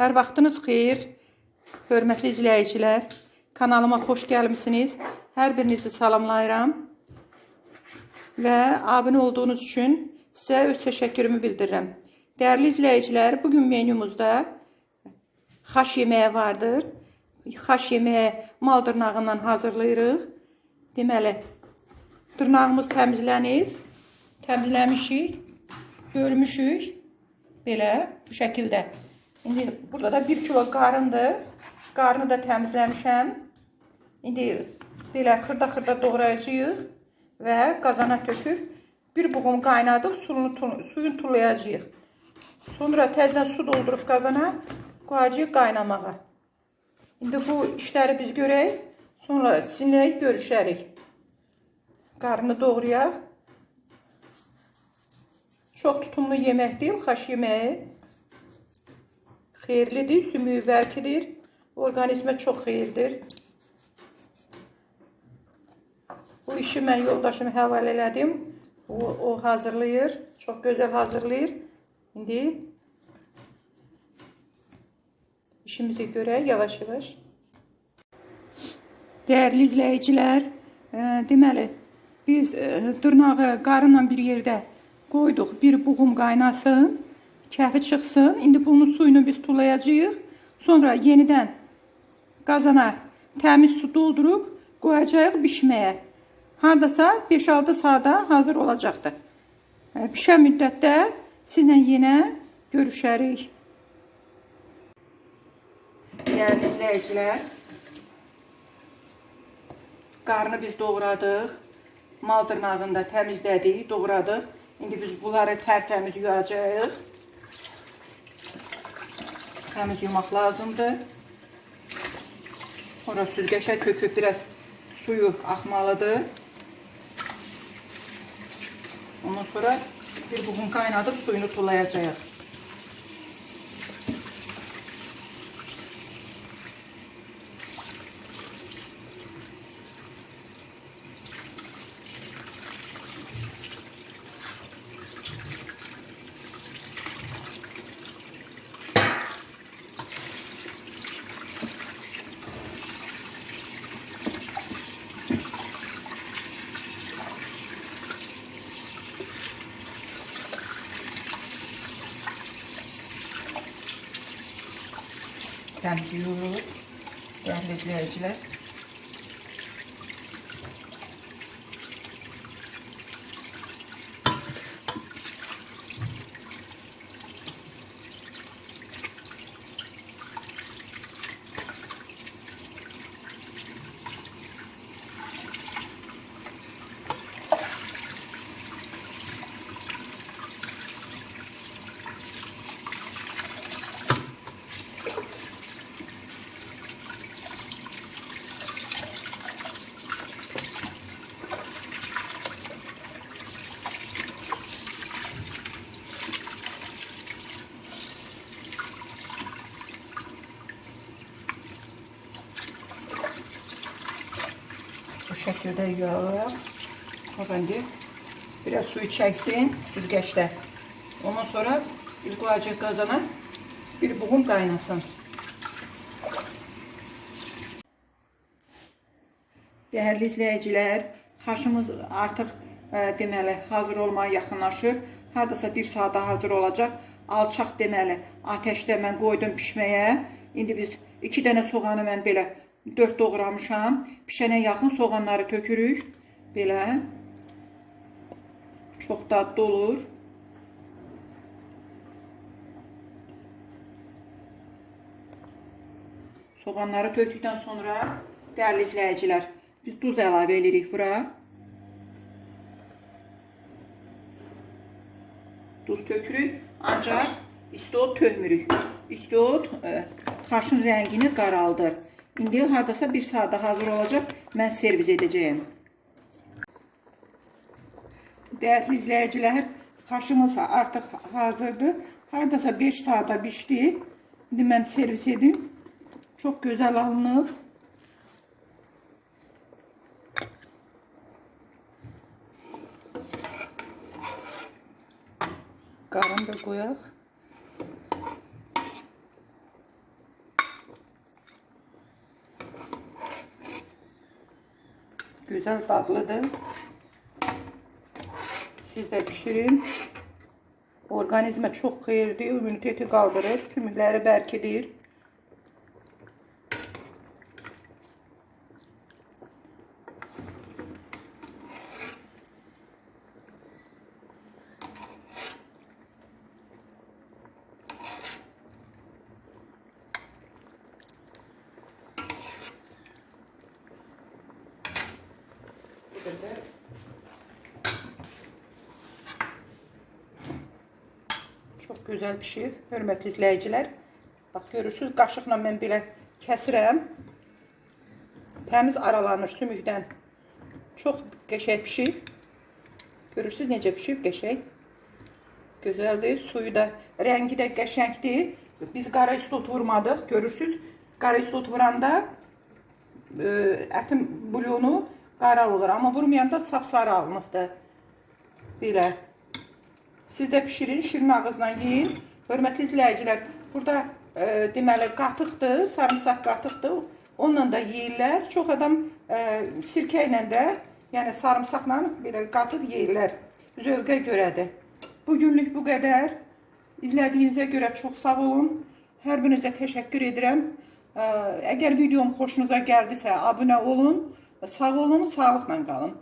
Hər vaxtınız xeyir. Hörmətli izləyicilər, kanalıma xoş gəlmisiniz. Hər birinizi salamlayıram. Və abunə olduğunuz üçün sizə öz təşəkkürümü bildirirəm. Dəyərli izləyicilər, bu gün menyumuzda xaş yeməyi vardır. Xaş yeməyi mal dırnağından hazırlayırıq. Deməli, dırnağımız təmizlənir. Təmizləmişik, bölmüşük. Belə bu şəkildə. İndi burada da 1 kilo qarındır. Qarını da təmizləmişəm. İndi belə xırda-xırda doğrayacağıq və qazana tökür. Bir buğum qaynadıb suyunu, suyunu tulayacağıq. Sonra təzədən su doldurub qazana qoyacağıq qaynamağa. İndi bu işləri biz görək. Sonra sizinlə görüşərik. Qarını doğrayaq. Çox tutumlu yeməkdir, xaş yeməyi. Xeyirlidir, sümüyü bərkidir. Orqanizmə çox xeyirdir. Bu işi mən yoldaşıma həvalə elədim. O, o hazırlayır. Çox gözəl hazırlayır. İndi işimizi görək yavaş-yavaş. Dəyərli izləyicilər, e, biz e, dırnağı qarınla bir yerdə qoyduq. Bir buğum qaynasın, kəfi çıxsın. İndi bunun suyunu biz tulayacağıq. Sonra yenidən qazana təmiz su doldurub qoyacağıq bişməyə. Hardasa 5-6 saata hazır olacaqdır. Pişən müddətdə sizlə yenə görüşərik. Dəyərli izləyicilər, qarını biz doğradıq. Mal dırnağında təmizlədik, doğradıq. İndi biz bunları tərtəmiz yuyacağıq. Təmiz yumaq lazımdır. Sonra süzgəşə töküb biraz suyu axmalıdır. Ondan sonra bir buğum qaynadıb suyunu tulayacağıq. Təmizləyirik. Dəyərli izləyicilər. Şekilde yağlayaq. Sonra indi biraz suyu çəksin süzgəçdə. Ondan sonra biz qoyacaq qazana bir buğum qaynasın. Dəyərli izləyicilər, xaşımız artıq ə, deməli hazır olmaya yaxınlaşır. Hardasa 1 saata hazır olacaq. Alçaq deməli atəşdə mən qoydum pişməyə. İndi biz 2 dənə soğanı mən belə 4 doğramışam. Pişənə yaxın soğanları tökürük. Belə. Çox dadlı olur. Soğanları tökdükdən sonra dəyərli izləyicilər, biz duz əlavə edirik bura. Duz tökürük, ancaq istiot tökmürük. İstiot e, xaşın rəngini qaraldır. İndi hardasa bir saata hazır olacaq. Mən servis edəcəyim. Dəyərli izləyicilər, xaşımız artıq hazırdır. Hardasa 5 saata bişdi. İndi mən servis edim. Çox gözəl alınır. Qarını da qoyaq. Güzel dadlıdır. Siz de pişirin. Organizme çok xeyirli, immuniteti qaldırır, sümükləri bərkidir. Çok gözəl pişir, hörmətli izləyicilər. Bax görürsüz, qaşıqla mən belə kəsirəm. Təmiz aralanır sümükdən. Çox qəşəng pişir. Görürsüz necə pişib qəşəng. Gözəldir. Suyu da, rəngi də qəşəngdir. Biz qara istot vurmadıq. Görürsüz, qara istot vuranda e, ətin bulyonu qara olur. Amma vurmayanda sapsarı alınıbdır. Belə. Siz də pişirin, şirin ağızla yeyin. Hörmətli izləyicilər, burada e, deməli qatıqdır, sarımsaq qatıqdır. Onunla da yeyirlər. Çox adam e, sirkə ilə də, yəni sarımsaqla belə qatıb yeyirlər. Zövqə görədir. Bu günlük bu qədər. İzlədiyinizə görə çox sağ olun. Hər birinizə təşəkkür edirəm. E, əgər videom xoşunuza gəldisə, abunə olun. Sağ olun, sağlıqla qalın.